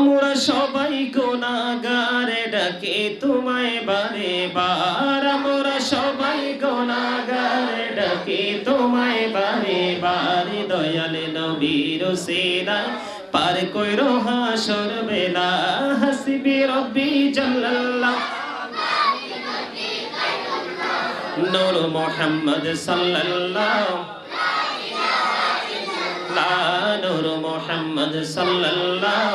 আমরা সবাই গোনাগারে ডাকে, তোমায় বারে বার। আমরা সবাই গোনাগারে ডাকে, তোমায় বারে বারে। দয়ালে নবীর সেনা পার কইরো হাসর বেলা হাসবি রব্বি জাল্লাল্লাহ। নূর মোহাম্মদ সাল্লাল্লাহ। লা নূর মোহাম্মদ সাল্লাল্লাহ।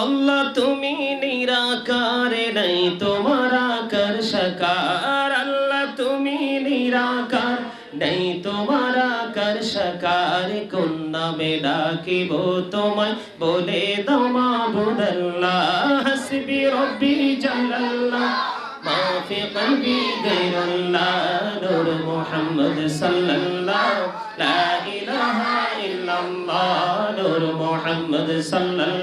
আল্লাহ, তুমি নিরাকারে নাই, তোমার আকার সাকার। আল্লাহ, তুমি নিরাকার নাই, তোমার আকার সাকার। কোন নামে ডাকিব তোমায়? বলে তোমা বুদল্লাহ হাসবি রব্বি জালাল্লাহ মাফি কলবি গায়রুল্লাহ, নূর মুহাম্মদ সাল্লাল্লাহ, লা ইলাহা ইল্লাল্লাহ, নূর মুহাম্মদ সাল্লাল্লাহ।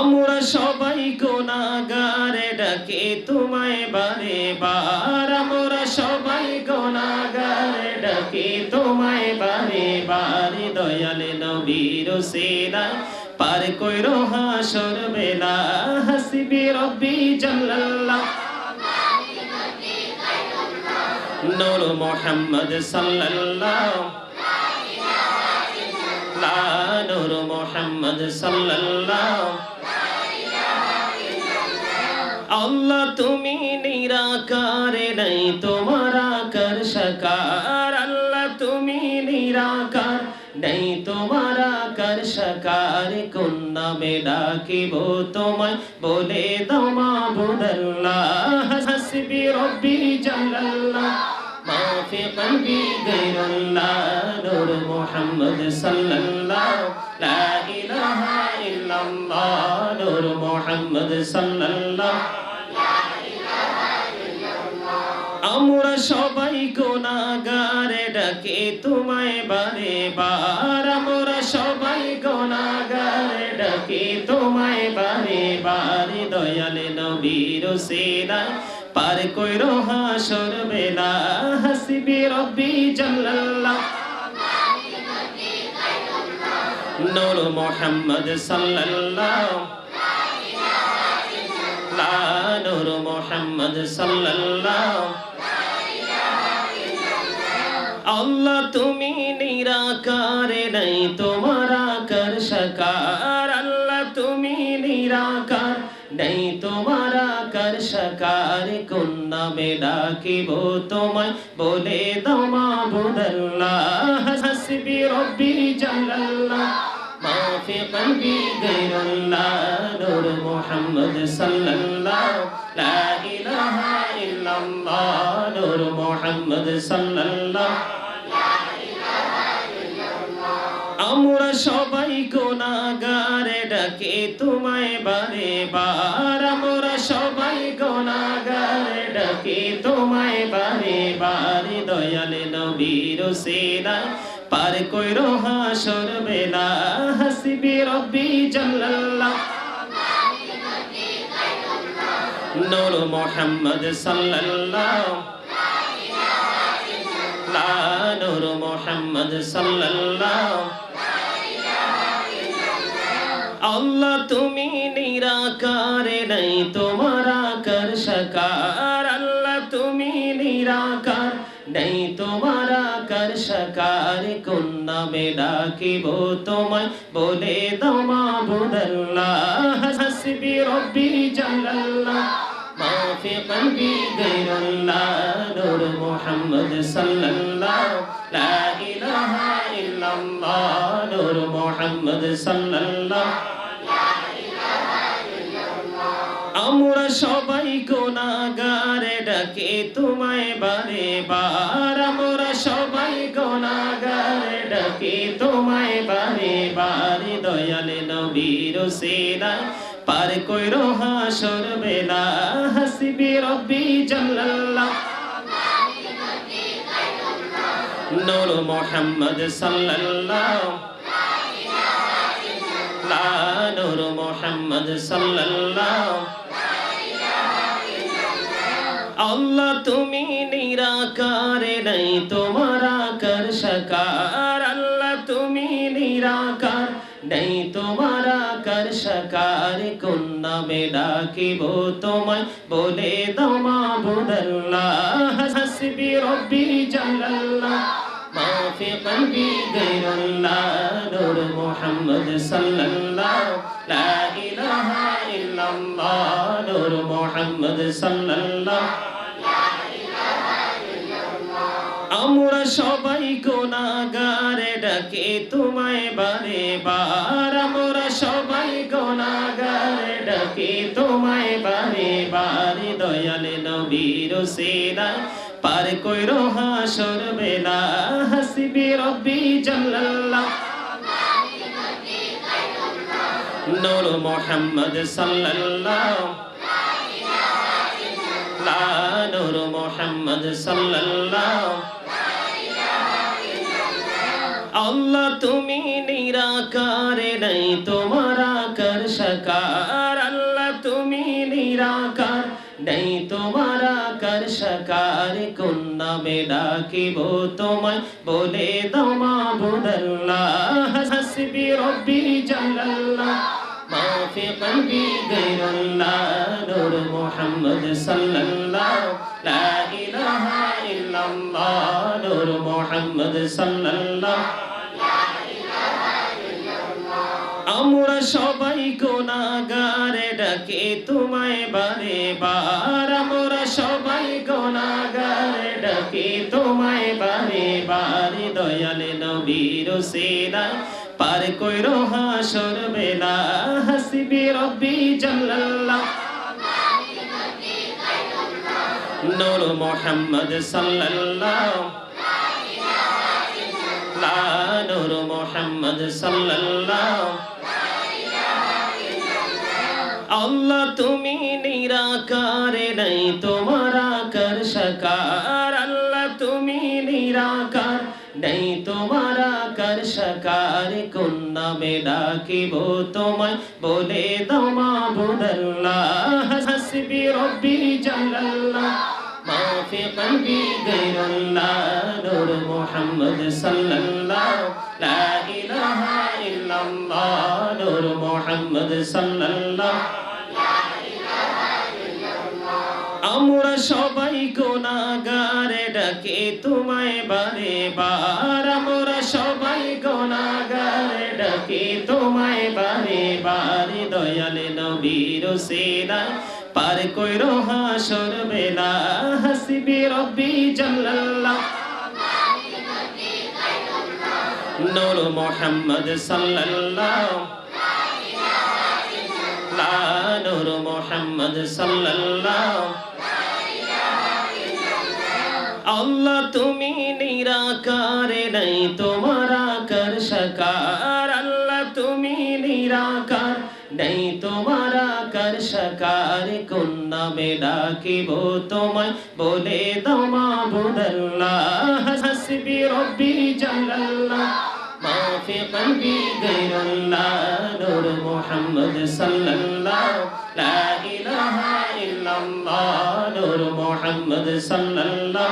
আমরা সবাই গোনাগারে ডাকে তোমায় বারে বার। আমরা সবাই গোনাগারে ডাকে তোমায় বারে বারে। দয়ালে নবীর সেনা পার কইরো হাসর বেলা হাসবি রব্বি জাল্লাল্লাহ। নূর মোহাম্মদ সাল্লাল্লাহ। লা নূর মোহাম্মদ সাল্লাল্লাহ। আল্লাহ, তুমি নিরাকারে নাই, তোমার আকার সাকার। আল্লাহ, তুমি নিরাকার নেই, তোমার আকার সাকার। কোন নামে ডাকিব তোমায় বলে দমা বুদল্লাহ হাসবি রব্বি জালাল্লাহ মাফি কলবি গায়রুল্লাহ, নূর মুহাম্মদ সাল্লাল্লাহু। লা ইলাহা ইল্লাল্লাহ, নূর মুহাম্মদ আমরা সবাই গোনাগারে ডাকে তোমায় বারে বার। আমরা সবাই গোনাগারে ডাকে তোমায় বারে বারে। দয়ালে নবীর সেনা পার কইরো হাসর বেলা। হাসবি রব্বি জাল্লাল্লাহ। নূর মোহাম্মদ সাল্লাল্লাহ। লা নূর মোহাম্মদ সাল্লাল্লাহ। আল্লাহ, তুমি নিরাকার নাই তোমার আকার সাকার। আল্লাহ, তুমি নিরাকার নেই তোমার আকার সাকার। কোন নামে ডাকিব তোমায়, বলে তোমা বুদাল্লাহ হাসবি রব্বি জালাল্লাহ, মাফি কলবি গায়রুল্লাহ, নূর মুহাম্মদ সাল্লাল্লাহ। লা ইলাহা ইল্লাল্লাহ, নূর মুহাম্মদ সবাই গোনাগারে ডাকে তোমায় বারে বার। আমরা সবাই গোনাগারে ডাকে তোমায় বারে বারে। দয়ালে নবীর সেনা পার কইরো হাসর বেলা হাসবি রব্বি জাল্লাল্লাহ। নূর মোহাম্মদ সাল্লাল্লাহ। লা নূর মোহাম্মদ সাল্লাল্লাহ। আল্লাহ, তুমি নিরাকারে নাই, তোমার আকার সাকার। আল্লাহ, তুমি নিরাকার নাই, তোমার আকার সাকার। কোন নামে ডাকিব তোমায় বলে দমা বুদাল্লাহ হাসবি রব্বি জালাল্লাহ, মাফি কলবি গায়রুল্লাহ, নূর মুহাম্মদ সাল্লাল্লাহ লা ইলাহা ইল্লাল্লাহ, নূর মুহাম্মদ সাল্লাল্লাহ সবাই গোনাগারে ডাকে তোমায় বারে বার। আমরা সবাই গোনাগারে ডাকে তোমায় বারে বার। দয়ালে নবীর সেনায় পার কইরো হাসর বেলা। হাসিবি রব্বি জাল্লাল্লাহ। নূর মোহাম্মদ সাল্লাল্লাহ। লা নূর মোহাম্মদ সাল্লাল্লাহ। আল্লাহ, তুমি নিরাকারে নাই, তোমার আকার সাকার। আল্লাহ, তুমি নিরাকার নেই, তোমার আকার সাকার। কোন নামে ডাকিব তোমায়, বলে দমা বুদল্লাহ হাসবি রব্বি জালাল্লাহ মাফি কলবি গায়রুল্লাহ, নূর মুহাম্মদ সাল্লাল্লাহ, লা ইলাহা ইল্লাল্লাহ, নূর মুহাম্মদ সাল্লাল্লাহ। আমরা সবাই গোনাগারে ডাকে, তোমায় বারে বার। আমরা সবাই গোনাগারে ডাকে, তোমায় বারে বারে। দয়ালে নবীর সেনা পার কইরো হাসর বেলা, হাসিবি রব্বি জাল্লাল্লাহ। নূর মোহাম্মদ সাল্লাল্লাহ। নূর মোহাম্মদ সাল্লাল্লাহ। আল্লাহ, তুমি নিরাকারে নাই, তোমার আকার সকার। আল্লাহ, তুমি নিরাকার নাই, তোমার আকার সাকার। কোন নামে ডাকিব তোমায় বলে দমা বুদাল্লাহ হাসবি রব্বি জালাল্লাহ মাফি কলবি গায়রুল্লাহ, নূর মুহাম্মদ সাল্লাল্লাহ, লা ইলাহা ইল্লাল্লাহ, নূর মুহাম্মদ সাল্লাল্লাহ। আমরা সবাই গোনাগারে ডাকে তোমায় বারে বার। আমরা সবাই গোনাগারে ডাকে তোমায় বারে বারে। দয়ালে নবীর সেনায় পার কইরো হাসর বেলা হাসিবি রব্বি জাল্লাল্লাহ। নূর মোহাম্মদ সাল্লাল্লাহ। লা নূর মোহাম্মদ সাল্লাল্লাহ। আল্লাহ, তুমি নিরাকারে নাই, তোমার আকার সাকার। আল্লাহ, তুমি নিরাকার নেই, তোমার আকার সাকার। কোন নামে ডাকিব তোমায়, বলে দমা বুদল্লাহ হাসবি রব্বি জালাল্লাহ, মাফি কলবি গায়রুল্লাহ নূর মুহাম্মদ সাল্লাল্লাহু লা ইলাহা ইল্লাল্লাহ, নূর মুহাম্মদ সাল্লাল্লাহু আমরা সবাই গোনাগারে ডাকে তোমায় বারে বার। আমরা সবাই গোনাগারে ডাকে তোমায় বারে বারে। দয়ালে নবীর সেনা পার কইরো হাসর বেলা। হাসিবি রব্বি জাল্লাল্লাহ। নূর মোহাম্মদ সাল্লাল্লাহ। নূর মোহাম্মদ সাল্লাল্লাহ। আল্লাহ, তুমি নিরাকারে নাই, তোমার আকার সাকার। আল্লাহ, তুমি নিরাকার নেই, তোমার আকার সাকার। কোন নামে ডাকিব তোমায়? বলে তোমা বুদাল্লাহ হাসবি রব্বি জালাল্লাহ মাফি কলবি গায়রুল্লাহ নূর মুহাম্মদ সাল্লাল্লাহু। সাল্লাল্লাহ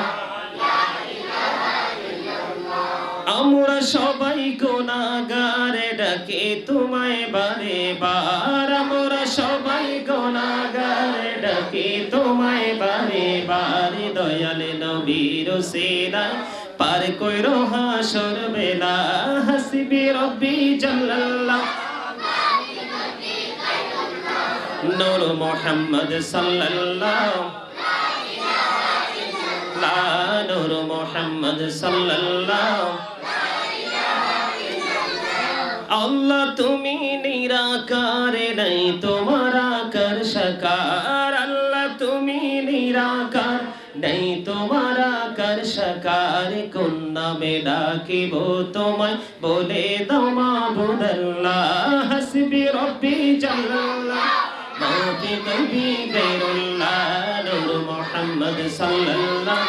আমরা সবাই গোনাগারে ডাকে তোমায় বারে বার আমরা সবাই গোনাগারে ডাকে তোমায় বারে বারে দয়ালে নবীর সেরা পার রোহা হাসর না হাসিবে রব্বি জাল্লাল্লাহ। নূর মোহাম্মদ সাল্লাল্লাহু নূর মোহাম্মদ আল্লাহ তুমি নিরাকারে নাই, তোমার আকার সাকার। আল্লাহ তুমি নিরাকার নাই, তোমার আকার সাকার। কোন নামে ডাকিব তোমায় বলে দমা বুদাল্লাহ হাসবি রব্বি জাল্লাল্লাহ। মৌতি কবি গেরুল্লাহ মোহাম্মদ সাল্লাল্লাহ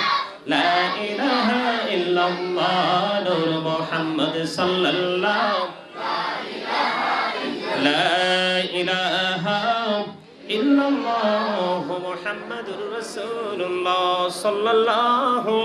লা ইলাহা ইল্লাল্লাহ নূর মোহাম্মদ সাল্লাল্লাহ লা ইলাহা ইল্লাল্লাহ মুহাম্মাদুর রাসূলুল্লাহ সাল্লাল্লাহু